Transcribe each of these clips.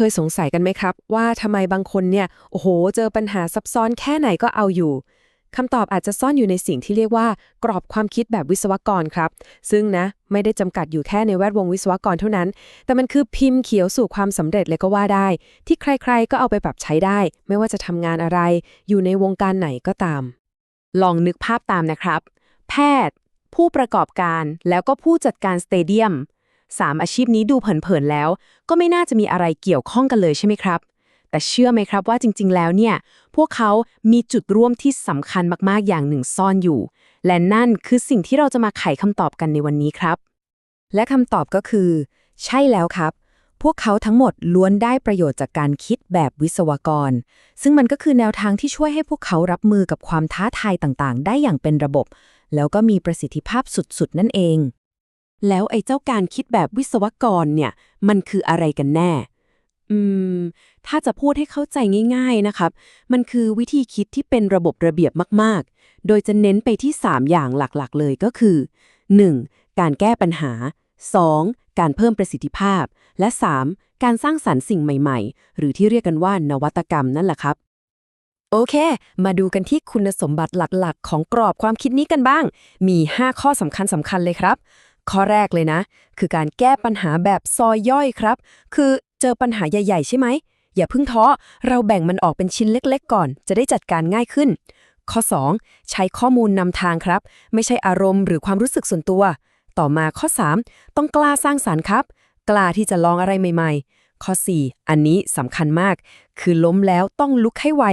เคยสงสัยกันไหมครับ ว่าทำไมบางคนเนี่ย โอ้โห เจอปัญหาซับซ้อนแค่ไหนก็เอาอยู่คำตอบอาจจะซ่อนอยู่ในสิ่งที่เรียกว่า กรอบความคิดแบบวิศวกรครับ ซึ่งนะ ไม่ได้จำกัดอยู่แค่ในแวดวงวิศวกรเท่านั้น แต่มันคือพิมพ์เขียวสู่ความสำเร็จเลยก็ว่าได้ ที่ใครๆ ก็เอาไปปรับใช้ได้ ไม่ว่าจะทำงานอะไร อยู่ในวงการไหนก็ตาม ลองนึกภาพตามนะครับ แพทย์ ผู้ประกอบการแล้วก็ผู้จัดการสเตเดียม สามอาชีพนี้ดูเผินๆแล้ว ก็ไม่น่าจะมีอะไรเกี่ยวข้องกันเลยใช่ไหมครับ แต่เชื่อไหมครับว่าจริง ๆ แล้วเนี่ย พวกเขามีจุดร่วมที่สำคัญมากๆอย่างหนึ่งซ่อนอยู่ และนั่นคือสิ่งที่เราจะมาไขคำตอบกันในวันนี้ครับ และคำตอบก็คือ ใช่แล้วครับ พวกเขาทั้งหมดล้วนได้ประโยชน์จากการคิดแบบวิศวกร ซึ่งมันก็คือแนวทางที่ช่วยให้พวกเขารับมือกับความท้าทายต่างๆ ได้อย่างเป็นระบบ แล้วก็มีประสิทธิภาพสุดๆ นั่นเอง แล้วไอ้เจ้าการคิดแบบวิศวกรเนี่ย มันคืออะไรกันแน่ อืม ถ้าจะพูดให้เข้าใจง่าย ๆนะครับ มันคือวิธีคิดที่เป็นระบบระเบียบมากๆ โดยจะเน้นไปที่ 3 อย่างหลักๆ เลยก็คือ 1. การแก้ปัญหา 2. การเพิ่มประสิทธิภาพ และ 3. การสร้างสรรค์สิ่งใหม่ๆ หรือที่เรียกกันว่านวัตกรรมนั่นแหละครับ โอเค มาดูกันที่คุณสมบัติหลักๆ ของกรอบความคิดนี้กันบ้าง มี 5 ข้อสำคัญสำคัญเลยครับ ข้อแรกเลยนะ คือการแก้ปัญหาแบบซอยย่อยครับ คือเจอปัญหาใหญ่ ๆ ใช่ไหม อย่าเพิ่งท้อ เราแบ่งมันออกเป็นชิ้นเล็ก ๆ ก่อน จะได้จัดการง่ายขึ้น ข้อ 2 ใช้ข้อมูลนำทางครับ ไม่ใช่อารมณ์หรือความรู้สึกส่วนตัว ต่อมาข้อ 3 ต้องกล้าสร้างสารรค์ครับ กล้าที่จะลองอะไรใหม่ ๆ ข้อ 4 อันนี้สำคัญมาก คือล้มแล้วต้องลุกให้ไว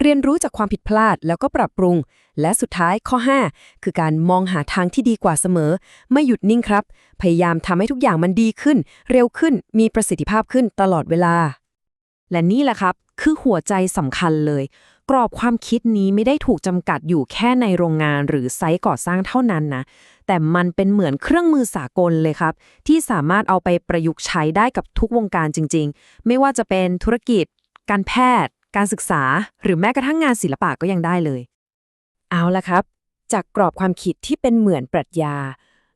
เรียนรู้จากความผิดพลาดแล้วก็ปรับปรุง และสุดท้ายข้อ 5 คือการมองหาทางที่ดีกว่าเสมอ ไม่หยุดนิ่งครับ พยายามทำให้ทุกอย่างมันดีขึ้น เร็วขึ้น มีประสิทธิภาพขึ้นตลอดเวลา และนี่แหละครับ คือหัวใจสำคัญเลย กรอบความคิดนี้ไม่ได้ถูกจำกัดอยู่แค่ในโรงงานหรือไซต์ก่อสร้างเท่านั้นนะ แต่มันเป็นเหมือนเครื่องมือสากลเลยครับ ที่สามารถเอาไปประยุกต์ใช้ได้กับทุกวงการจริง ๆ ไม่ว่าจะเป็นธุรกิจ การแพทย์ การศึกษา หรือแม้กระทั่งงานศิลปะก็ยังได้เลย เอาละครับ จากกรอบความคิดที่เป็นเหมือนปรัชญา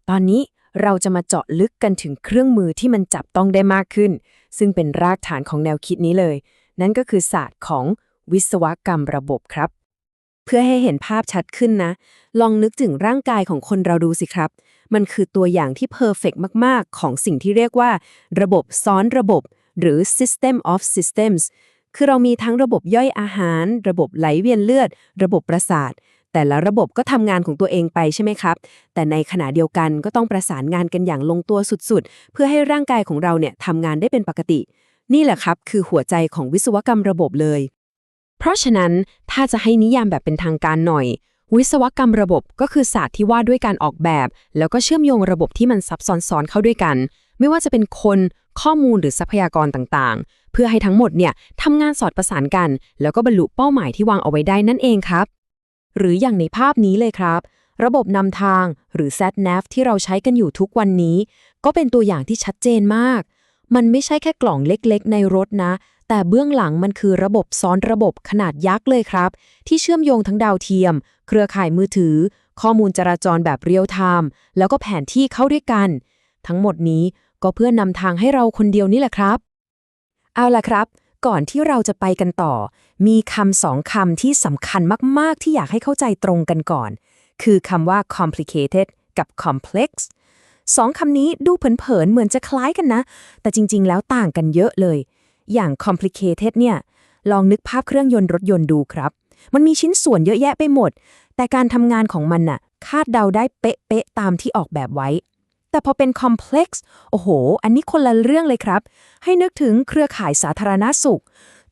ตอนนี้เราจะมาเจาะลึกกันถึงเครื่องมือที่มันจับต้องได้มากขึ้น ซึ่งเป็นรากฐานของแนวคิดนี้เลย นั่นก็คือศาสตร์ของ วิศวกรรมระบบครับ เพื่อให้เห็นภาพชัดขึ้นนะ ลองนึกถึงร่างกายของคนเราดูสิครับ มันคือตัวอย่างที่เพอร์เฟกมาก ๆ ของสิ่งที่เรียกว่า ระบบซ้อนระบบ หรือ system of systems คือเรามีทั้งระบบย่อยอาหาร ระบบไหลเวียนเลือด ระบบประสาท แต่ละระบบก็ทำงานของตัวเองไปใช่ไหมครับ แต่ในขณะเดียวกันก็ต้องประสานงานกันอย่างลงตัวสุดๆ เพื่อให้ร่างกายของเราเนี่ยทำงานได้เป็นปกติ นี่แหละครับ คือหัวใจของวิศวกรรมระบบเลย เพราะฉะนั้นถ้าจะให้นิยามแบบเป็นทางการหน่อย วิศวกรรมระบบก็คือศาสตร์ที่ว่าด้วยการออกแบบ แล้วก็เชื่อมโยงระบบที่มันซับซ้อนๆเข้าด้วยกัน ไม่ว่าจะเป็นคนข้อมูลหรือทรัพยากรต่างๆ เพื่อให้ทั้งหมดเนี่ยทำงานสอดประสานกัน แล้วก็บรรลุเป้าหมายที่วางเอาไว้ได้นั่นเองครับ หรืออย่างในภาพนี้เลยครับ ระบบนำทางหรือ SatNav ที่เราใช้กันอยู่ทุกวันนี้ ก็เป็นตัวอย่างที่ชัดเจนมาก มันไม่ใช่แค่กล่องเล็กๆ ในรถนะ แต่เบื้องหลังมันคือระบบซ้อนระบบขนาดยักษ์เลยครับ ที่เชื่อมโยงทั้งดาวเทียม เครือข่ายมือถือ ข้อมูลจราจรแบบเรียลไทม์แล้วก็แผนที่เข้าด้วยกัน ทั้งหมดนี้ก็เพื่อนำทางให้เราคนเดียวนี่แหละครับ เอาล่ะครับ ก่อนที่เราจะไปกันต่อ มีคำสองคำที่สำคัญมาก ๆ ที่อยากให้เข้าใจตรงกันก่อน คือคำว่า complicated กับ complex สองคำนี้ดูเผินๆเหมือนจะคล้ายกันนะ แต่จริง ๆ แล้วต่างกันเยอะเลย อย่าง complicated เนี่ย ลองนึกภาพเครื่องยนต์รถยนต์ดูครับ มันมีชิ้นส่วนเยอะแยะไปหมด แต่การทำงานของมันน่ะ คาดเดาได้เป๊ะๆตามที่ออกแบบไว้ แต่พอเป็น complex โอ้โห อันนี้คนละเรื่องเลยครับ ให้นึกถึงเครือข่ายสาธารณสุข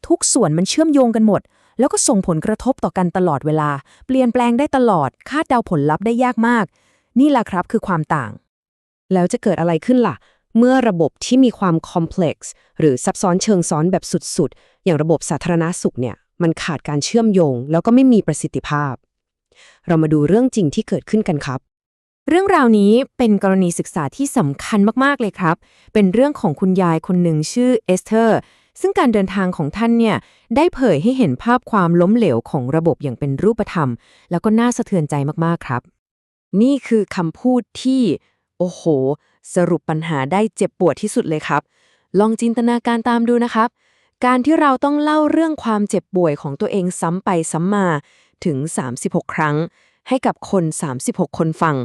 ทุกส่วนมันเชื่อมโยงกันหมด แล้วก็ส่งผลกระทบต่อกันตลอดเวลา เปลี่ยนแปลงได้ตลอด คาดเดาผลลัพธ์ได้ยากมาก นี่แหละครับคือความต่าง แล้วจะเกิดอะไรขึ้นล่ะ เมื่อระบบที่มีความ complex หรือซับซ้อนเชิงซ้อนแบบสุดๆ อย่างระบบสาธารณสุขเนี่ยมันขาดการเชื่อมโยง แล้วก็ไม่มีประสิทธิภาพ เรามาดูเรื่องจริงที่เกิดขึ้นกันครับ เรื่องราวนี้เป็นกรณีศึกษาที่สำคัญมากๆเลยครับ เป็นเรื่องของคุณยายคนหนึ่งชื่อเอสเธอร์ซึ่งการเดินทางของท่านเนี่ยได้เผยให้เห็นภาพความล้มเหลวของระบบอย่างเป็นรูปธรรม แล้วก็น่าสะเทือนใจมากๆครับ นี่คือคำพูดที่ โอ้โห สรุปปัญหาได้เจ็บปวดที่สุดเลยครับ ลองจินตนาการตามดูนะครับ การที่เราต้องเล่าเรื่องความเจ็บป่วยของตัวเองซ้ำไปซ้ำมาถึง 36 ครั้ง ให้กับคน 36 คนฟัง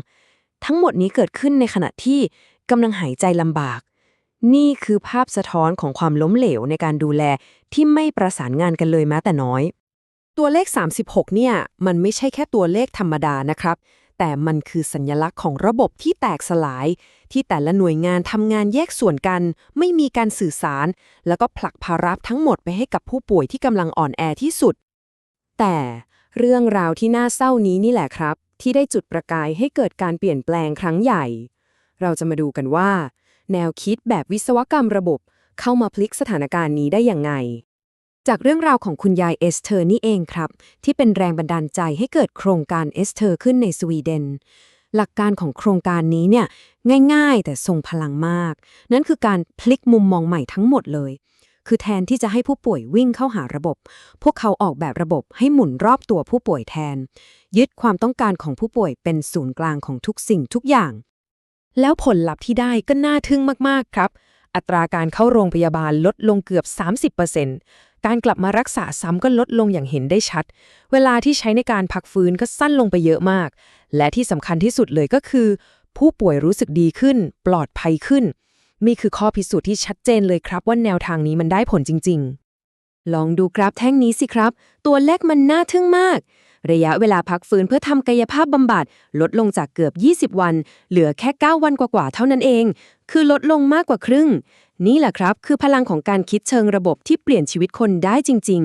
ทั้งหมดนี้เกิดขึ้นในขณะที่กำลังหายใจลำบาก นี่คือภาพสะท้อนของความล้มเหลวในการดูแลที่ไม่ประสานงานกันเลยแม้แต่น้อย ตัวเลข 36 เนี่ย มันไม่ใช่แค่ตัวเลขธรรมดานะครับ แต่มันคือสัญลักษณ์ของระบบที่แตกสลาย ที่แต่ละหน่วยงานทำงานแยกส่วนกัน ไม่มีการสื่อสาร แล้วก็ผลักภาระทั้งหมดไปให้กับผู้ป่วยที่กำลังอ่อนแอที่สุด แต่เรื่องราวที่น่าเศร้านี้นี่แหละครับ ที่ได้จุดประกายให้เกิดการเปลี่ยนแปลงครั้งใหญ่ เราจะมาดูกันว่า แนวคิดแบบวิศวกรรมระบบเข้ามาพลิกสถานการณ์นี้ได้อย่างไง จากเรื่องราวของคุณยายเอสเธอร์นี่เองครับ ที่เป็นแรงบันดาลใจให้เกิดโครงการเอสเธอร์ขึ้นในสวีเดน หลักการของโครงการนี้เนี่ยง่ายๆ แต่ทรงพลังมาก นั่นคือการพลิกมุมมองใหม่ทั้งหมดเลย คือแทนที่จะให้ผู้ป่วยวิ่งเข้าหาระบบ พวกเขาออกแบบระบบให้หมุนรอบตัวผู้ป่วยแทน ยึดความต้องการของผู้ป่วยเป็นศูนย์กลางของทุกสิ่งทุกอย่าง แล้วผลลัพธ์ที่ได้ก็น่าทึ่งมากๆครับ อัตราการเข้าโรงพยาบาลลดลงเกือบ 30% การกลับมารักษาซ้ำก็ลดลงอย่างเห็นได้ชัด เวลาที่ใช้ในการพักฟื้นก็สั้นลงไปเยอะมาก และที่สำคัญที่สุดเลยก็คือ ผู้ป่วยรู้สึกดีขึ้น ปลอดภัยขึ้น นี่คือข้อพิสูจน์ที่ชัดเจนเลยครับว่าแนวทางนี้มันได้ผลจริง ๆ ลองดูกราฟแท่งนี้สิครับ ตัวเลขมันน่าทึ่งมาก ระยะเวลาพักฟื้นเพื่อทำกายภาพบำบัดลดลงจากเกือบ 20 วัน เหลือแค่ 9 วันกว่าๆเท่านั้นเอง คือลดลงมากกว่าครึ่ง นี่แหละครับ คือพลังของการคิดเชิงระบบที่เปลี่ยนชีวิตคนได้จริง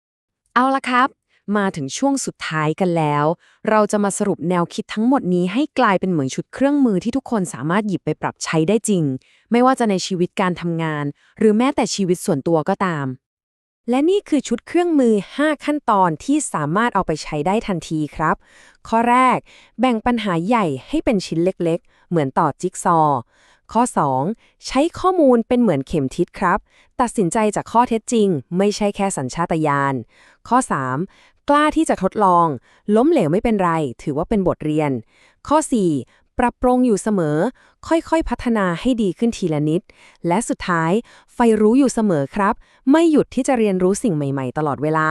ๆ เอาละครับ มาถึงช่วงสุดท้ายกันแล้ว เราจะมาสรุปแนวคิดทั้งหมดนี้ให้กลายเป็นเหมือนชุดเครื่องมือที่ทุกคนสามารถหยิบไปปรับใช้ได้จริง ไม่ว่าจะในชีวิตการทำงาน หรือแม้แต่ชีวิตส่วนตัวก็ตาม และนี่คือชุดเครื่องมือ 5 ขั้นตอนที่สามารถเอาไปใช้ได้ทันทีครับ ข้อแรก แบ่งปัญหาใหญ่ให้เป็นชิ้นเล็กๆ เหมือนต่อจิ๊กซอว์ข้อ 2 ใช้ข้อมูลเป็นเหมือนเข็มทิศครับ ตัดสินใจจากข้อเท็จจริง ไม่ใช่แค่สัญชาตญาณ ข้อ 3 กล้าที่จะทดลอง ล้มเหลวไม่เป็นไร ถือว่าเป็นบทเรียน ข้อ 4 ปรับปรุงอยู่เสมอ ค่อยๆพัฒนาให้ดีขึ้นทีละนิด และสุดท้าย ไฟรู้อยู่เสมอครับ ไม่หยุดที่จะเรียนรู้สิ่งใหม่ๆ ตลอดเวลา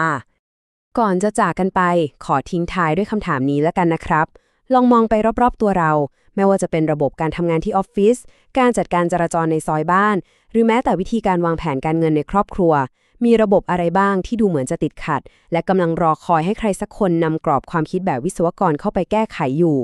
ก่อนจะจากกันไป ขอทิ้งท้ายด้วยคำถามนี้แล้วกันนะครับ ลองมองไปรอบๆตัวเรา ไม่ว่าจะเป็นระบบการทำงานที่ออฟฟิศการจัดการจราจรในซอยบ้าน หรือแม้แต่วิธีการวางแผนการเงินในครอบครัวมีระบบอะไรบ้างที่ดูเหมือนจะติดขัด และกำลังรอคอยให้ใครสักคนนำกรอบความคิดแบบวิศวกรเข้าไปแก้ไขอยู่